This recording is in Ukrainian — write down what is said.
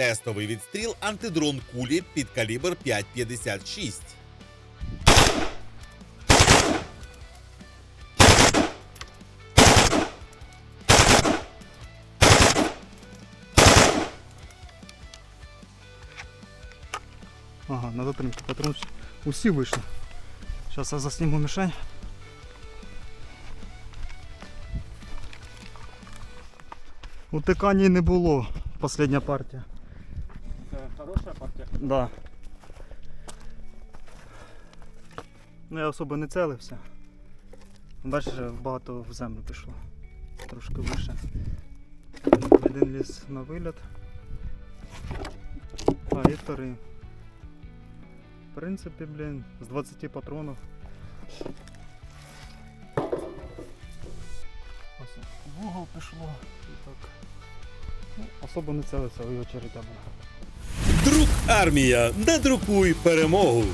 Тестовий відстріл антидрон кулі під калібр 5,56. Ага, на затримку патрончик. Усі вийшли. Зараз я засніму мішень. Утикання не було. Последня партія. Це хороша партія. Да. Ну я особо не целився. Бачиш, багато в землю пішло. Трошки вище. Один ліс на виліт. А, і вторий. В принципі, блін, з 20 патронів. Ось в угол пішло. І так. Ну, особо не целився, і очередя була. Армія, надрукуй перемогу!